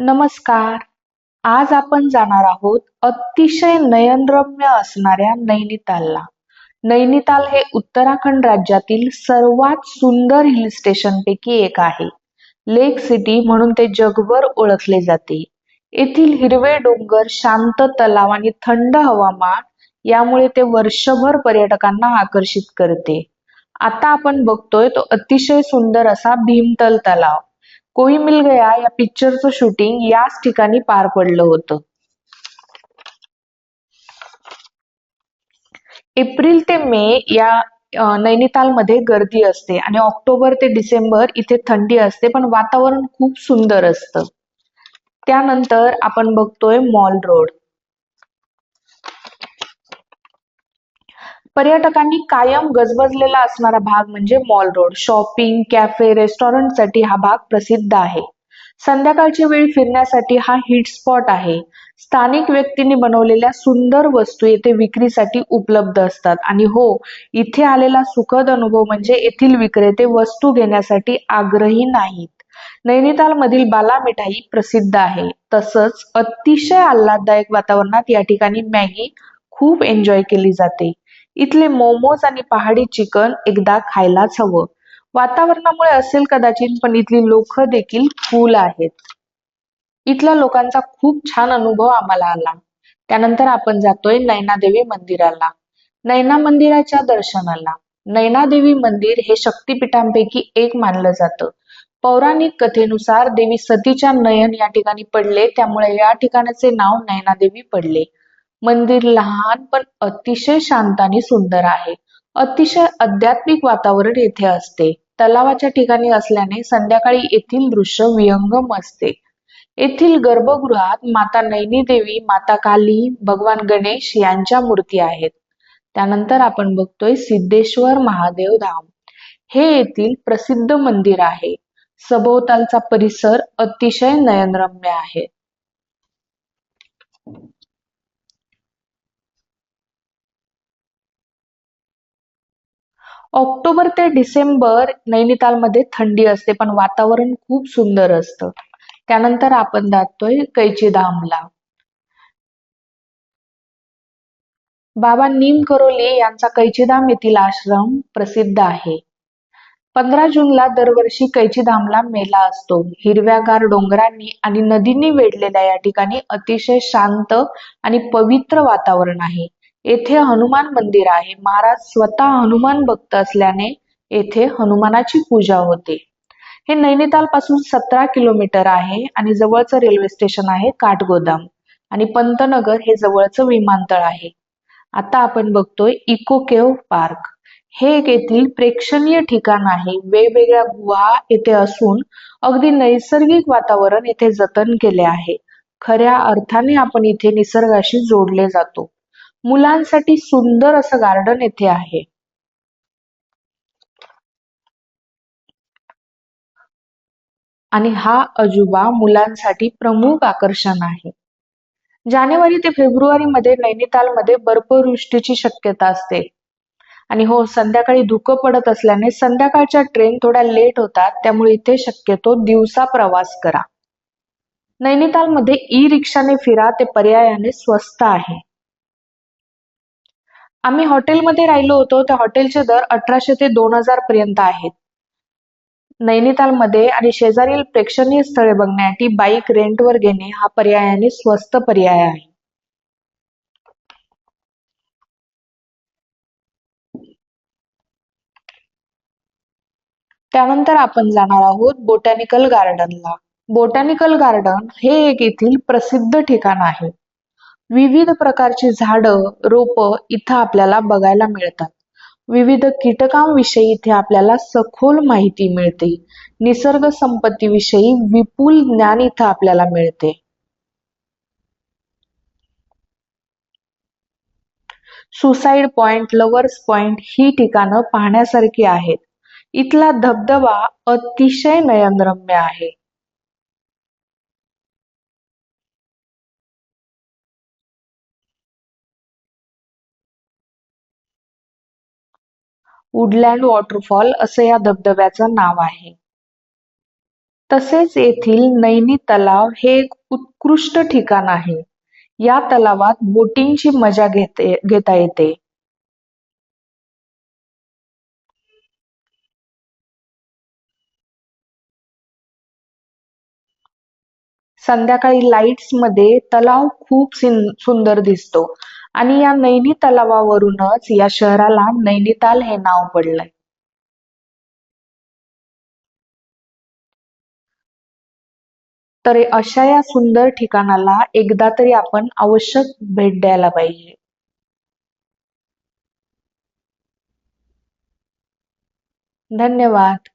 नमस्कार. आज आपण जाणार आहोत अतिशय नयनरम्य असणाऱ्या नैनितालला. नैनिताल हे उत्तराखंड राज्यातील सर्वात सुंदर हिल स्टेशन पैकी एक आहे. लेक सिटी म्हणून ते जगभर ओळखले जाते. येथील हिरवे डोंगर शांत तलाव आणि थंड हवामान यामुळे ते वर्षभर पर्यटकांना आकर्षित करते. आता आपण बघतोय तो अतिशय सुंदर असा भीमतल तलाव. कोई मिल गया या पिक्चरचं शूटिंग याच ठिकाणी पार पडलं होतं. एप्रिल ते मे या नैनितालमध्ये गर्दी असते आणि ऑक्टोबर ते डिसेंबर इथे थंडी असते पण वातावरण खूप सुंदर असतं. त्यानंतर आपण बघतोय मॉल रोड. पर्यटकांनी कायम गजबजलेला असणारा भाग म्हणजे मॉल रोड. शॉपिंग कॅफे रेस्टॉरंटसाठी हा भाग प्रसिद्ध आहे. संध्याकाळची वेळ फिरण्यासाठी हा हिट स्पॉट आहे. स्थानिक व्यक्तींनी बनवलेल्या सुंदर वस्तू येथे विक्रीसाठी उपलब्ध असतात. आणि हो इथे आलेला सुखद अनुभव म्हणजे येथील विक्रेते वस्तू घेण्यासाठी आग्रही नाहीत. नैनिताल मधील बाला मिठाई प्रसिद्ध आहे. तसंच अतिशय आल्हाददायक वातावरणात या ठिकाणी मॅगी खूप एन्जॉय केली जाते. इथले मोमोज आणि पहाडी चिकन एकदा खायलाच हवं. वातावरणामुळे असेल कदाचित पण इथली लोक देखील फुल आहेत. इथल्या लोकांचा खूप छान अनुभव आम्हाला आला. त्यानंतर आपण जातोय नैनादेवी मंदिराला. नैना मंदिराच्या दर्शनाला. नैनादेवी मंदिर हे शक्तीपीठांपैकी एक मानलं जातं. पौराणिक कथेनुसार देवी सतीच्या नयन या ठिकाणी पडले त्यामुळे या ठिकाणाचे नाव नैनादेवी पडले. मंदिर लहान पण अतिशय शांत आणि सुंदर आहे. अतिशय आध्यात्मिक वातावरण येथे असते. तलावाच्या ठिकाणी असल्याने संध्याकाळी येथील दृश्य विहंगम असते. येथील गर्भगृहात माता नैनी देवी माता काली भगवान गणेश यांच्या मूर्ती आहेत. त्यानंतर आपण बघतोय सिद्धेश्वर महादेव धाम. हे येथील प्रसिद्ध मंदिर आहे. सभोवतालचा परिसर अतिशय नयनरम्य आहे. ऑक्टोबर ते डिसेंबर नैनितालमध्ये थंडी असते पण वातावरण खूप सुंदर असतं. त्यानंतर आपण जातोय कैचीधामला बाबा नीम करोली यांचा कैचीधाम येथील आश्रम प्रसिद्ध आहे. पंधरा जूनला दरवर्षी कैचीधामला मेला असतो. हिरव्यागार डोंगरांनी आणि नदींनी वेढलेल्या या ठिकाणी अतिशय शांत आणि पवित्र वातावरण आहे. येथे हनुमान मंदिर आहे. महाराज स्वतः हनुमान भक्त असल्याने येथे हनुमानाची पूजा होते. हे नैनिताल पासून सतरा किलोमीटर आहे आणि जवळचं रेल्वे स्टेशन आहे काठगोदाम. आणि पंतनगर हे जवळचं विमानतळ आहे. आता आपण बघतोय इको केव्ह पार्क. हे एक येथील प्रेक्षणीय ठिकाण आहे. वेगवेगळ्या गुहा येथे असून अगदी नैसर्गिक वातावरण येथे जतन केले आहे. खऱ्या अर्थाने आपण इथे निसर्गाशी जोडले जातो. मुलांसाठी सुंदर असं गार्डन येथे आहे. आणि हा अजुबा मुलांसाठी प्रमुख आकर्षण आहे. जानेवारी ते फेब्रुवारी मध्ये नैनितालमध्ये बर्फवृष्टीची शक्यता असते. आणि हो संध्याकाळी धुकं पडत असल्याने संध्याकाळच्या ट्रेन थोड्या लेट होतात त्यामुळे इथे शक्यतो दिवसा प्रवास करा. नैनितालमध्ये ई रिक्षाने फिरा ते पर्यायाने स्वस्त आहे. आम्ही हॉटेलमध्ये राहिलो होतो त्या हॉटेलचे दर अठराशे ते दोन हजार पर्यंत आहेत. नैनितालमध्ये आणि शेजारील प्रेक्षणीय स्थळे बघण्यासाठी बाईक रेंटवर घेणे हा पर्यायाने स्वस्त पर्याय आहे. त्यानंतर आपण जाणार आहोत बोटॅनिकल गार्डनला. बोटॅनिकल गार्डन हे एक येथील प्रसिद्ध ठिकाण आहे. विविध प्रकारची झाडं रोप इथं आपल्याला बघायला मिळतात. विविध कीटकांविषयी इथे आपल्याला सखोल माहिती मिळते. निसर्ग संपत्तीविषयी विपुल ज्ञान इथं आपल्याला मिळते. सुसाईड पॉइंट लवर्स पॉइंट ही ठिकाणं पाहण्यासारखी आहेत. इथला धबधबा अतिशय नयनरम्य आहे. वुडलँड वॉटरफॉल असं या धबधब्याचं नाव आहे. तसेच येथील नैनी तलाव हे एक उत्कृष्ट ठिकाण आहे. या तलावात बोटिंगची मजा घेते घेता येते. संध्याकाळी लाईट्समध्ये तलाव खूप सुंदर दिसतो. आणि या नैनी तलावावरूनच या शहराला नैनिताल हे नाव पडलंय. तर अशा या सुंदर ठिकाणाला एकदा तरी आपण आवश्यक भेट द्यायला पाहिजे. धन्यवाद.